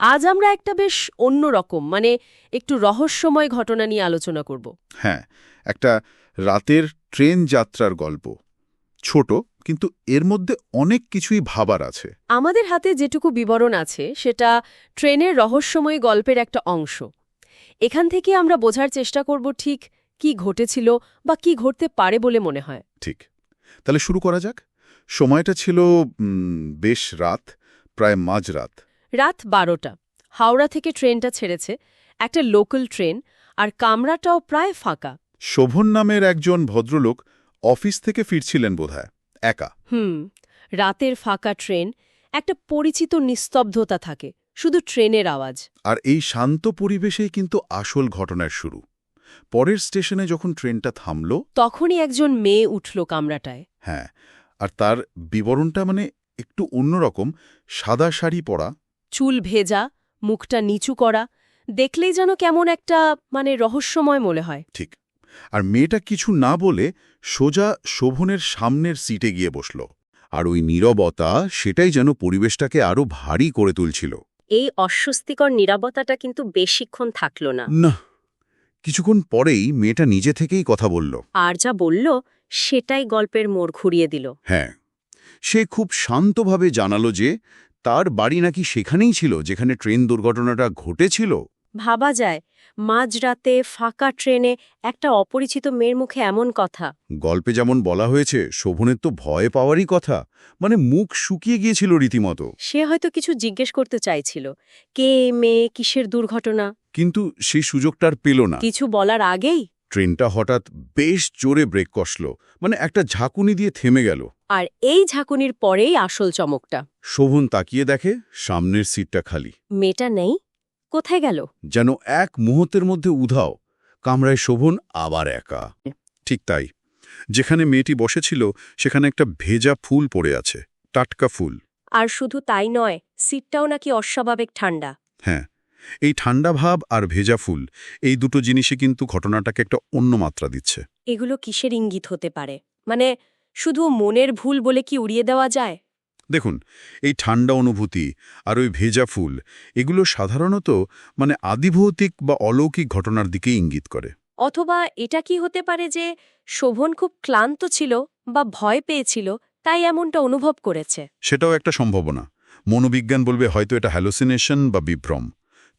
আজ আমরা একটা বেশ অন্য রকম মানে একটু রহস্যময় ঘটনা নিয়ে আলোচনা করব। হ্যাঁ একটা রাতের ট্রেন যাত্রার গল্প। ছোট কিন্তু এর মধ্যে অনেক কিছুই ভাবার আছে। আমাদের হাতে যেটুকু বিবরণ আছে সেটা ট্রেনের রহস্যময় গল্পের একটা অংশ। এখান থেকে আমরা বোঝার চেষ্টা করব ঠিক কি ঘটেছিল বা কি ঘটতে পারে বলে মনে হয়। ঠিক। তাহলে শুরু করা যাক। সময়টা ছিল বেশ রাত প্রায় মাঝরাত রাত বারোটা। হাওড়া থেকে ট্রেনটা ছেড়েছে একটা লোকাল ট্রেন আর কামরাটাও প্রায় ফাঁকা। শোভন নামের একজন ভদ্রলোক অফিস থেকে ফিরছিলেন বোধহয় একা। হুম রাতের ফাঁকা ট্রেন একটা পরিচিত নিস্তব্ধতা থাকে শুধু ট্রেনের আওয়াজ। আর এই শান্ত পরিবেশেই কিন্তু আসল ঘটনার শুরু। পরের স্টেশনে যখন ট্রেনটা থামল তখনই একজন মেয়ে উঠল কামরাটায়। হ্যাঁ আর তার বিবরণটা মানে একটু অন্যরকম সাদা শাড়ি পরা চুল ভেজা মুখটা নিচু করা দেখলেই যেন কেমন একটা মানে রহস্যময় মনে হয়। ঠিক। আর মেয়েটা কিছু না বলে সোজা শোভনের সামনের সিটে গিয়ে বসল। আর ওই নীরবতা সেটাই যেন পরিবেশটাকে আরও ভারী করে তুলছিল। এই অস্বস্তিকর নিরাপত্তাটা কিন্তু বেশিক্ষণ থাকল না। না। কিছুক্ষণ পরেই মেয়েটা নিজে থেকেই কথা বলল। আর যা বলল সেটাই গল্পের মোড় ঘুরিয়ে দিল। হ্যাঁ। সে খুব শান্তভাবে জানালো যে তার বাড়ি নাকি সেখানেই ছিল যেখানে ট্রেন দুর্ঘটনাটা ঘটেছিল? ভাবা যায় মাঝরাতে ফাঁকা ট্রেনে একটা অপরিচিত মেয়ের মুখে এমন কথা। গল্পে যেমন বলা হয়েছে শোভনের তো ভয় পাওয়ারই কথা মানে মুখ শুকিয়ে গিয়েছিল রীতিমতো। সে হয়তো কিছু জিজ্ঞেস করতে চাইছিল কে মেয়ে কিসের দুর্ঘটনা? কিন্তু সেই সুযোগটার পেল না। কিছু বলার আগেই? ট্রেনটা হঠাৎ বেশ জোরে ব্রেক কষল মানে একটা ঝাঁকুনি দিয়ে থেমে গেল। আর এই ঝাঁকুনির পরেই আসল চমকটা। শোভন তাকিয়ে দেখে সামনের সিটটা খালি। মেয়েটা নেই? কোথায় গেল? যেন এক মুহূর্তের মধ্যে উধাও। কামরায় শোভন আবার একা। ঠিক তাই। যেখানে মেয়েটি বসেছিল সেখানে একটা ভেজা ফুল পড়ে আছে টাটকা ফুল। আর শুধু তাই নয় সিটটাও নাকি অস্বাভাবিক ঠান্ডা। হ্যাঁ এই ঠান্ডা ভাব আর ভেজা ফুল এই দুটো জিনিসই কিন্তু ঘটনাটাকে একটা অন্য মাত্রা দিচ্ছে। এগুলো কিসের ইঙ্গিত হতে পারে? মানে শুধু মনের ভুল বলে কি উড়িয়ে দেওয়া যায়? দেখুন এই ঠান্ডা অনুভূতি আর ওই ভেজা ফুল এগুলো সাধারণত মানে আদিভৌতিক বা অলৌকিক ঘটনার দিকে ইঙ্গিত করে। অথবা এটা কি হতে পারে যে শোভন খুব ক্লান্ত ছিল বা ভয় পেয়েছিল তাই এমনটা অনুভব করেছে? সেটাও একটা সম্ভাবনা। মনোবিজ্ঞান বলবে হয়তো এটা হ্যালোসিনেশন বা বিভ্রম।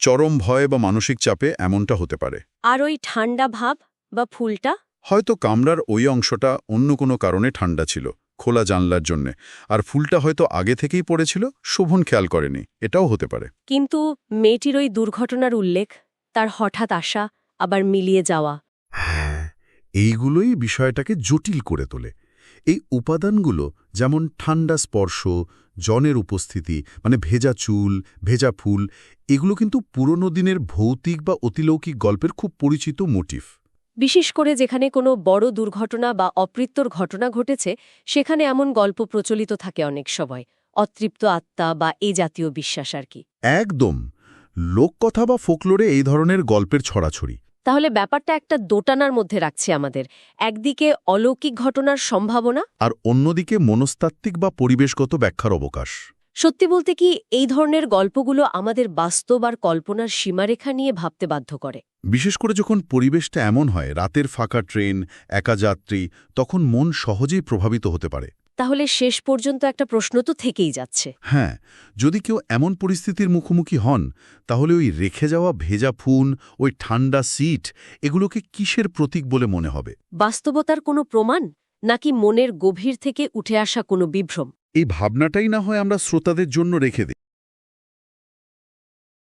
চরম ভয় বা মানসিক চাপে এমনটা হতে পারে। আর ওই ঠান্ডা ভাব বা ফুলটা? হয়তো কামরার ওই অংশটা অন্য কোনো কারণে ঠান্ডা ছিল খোলা জানলার জন্যে। আর ফুলটা হয়তো আগে থেকেই পড়েছিল শোভন খেয়াল করেনি এটাও হতে পারে। কিন্তু মেয়েটির ওই দুর্ঘটনার উল্লেখ তার হঠাৎ আসা আবার মিলিয়ে যাওয়া। হ্যাঁ এইগুলোই বিষয়টাকে জটিল করে তোলে। এই উপাদানগুলো যেমন ঠান্ডা স্পর্শ জনের উপস্থিতি মানে ভেজা চুল ভেজা ফুল এগুলো কিন্তু পুরনো দিনের ভৌতিক বা অতিলৌকিক গল্পের খুব পরিচিত মোটিভ বিশেষ করে যেখানে কোনো বড় দুর্ঘটনা বা অপ্রীত্যর ঘটনা ঘটেছে সেখানে এমন গল্প প্রচলিত থাকে অনেক সময়। অতৃপ্ত আত্মা বা এই জাতীয় বিশ্বাস আর কি। একদম। লোককথা বা ফোকলোরে এই ধরনের গল্পের ছড়াছড়ি। তাহলে ব্যাপারটা একটা দোটানার মধ্যে রাখছে আমাদের। একদিকে অলৌকিক ঘটনার সম্ভাবনা। আর অন্যদিকে মনস্তাত্ত্বিক বা পরিবেশগত ব্যাখ্যার অবকাশ। সত্যি বলতে কি এই ধরনের গল্পগুলো আমাদের বাস্তব আর কল্পনার সীমারেখা নিয়ে ভাবতে বাধ্য করে। বিশেষ করে যখন পরিবেশটা এমন হয় রাতের ফাঁকা ট্রেন একা যাত্রী তখন মন সহজেই প্রভাবিত হতে পারে। তাহলে শেষ পর্যন্ত একটা প্রশ্ন তো থেকেই যাচ্ছে। হ্যাঁ যদি কেউ এমন পরিস্থিতির মুখোমুখি হন তাহলে ওই রেখে যাওয়া ভেজা ফুন ওই ঠান্ডা সিট এগুলোকে কিসের প্রতীক বলে মনে হবে? বাস্তবতার কোনো প্রমাণ নাকি মনের গভীর থেকে উঠে আসা কোনো বিভ্রম? এই ভাবনাটাই না হয় আমরা শ্রোতাদের জন্য রেখে দিই।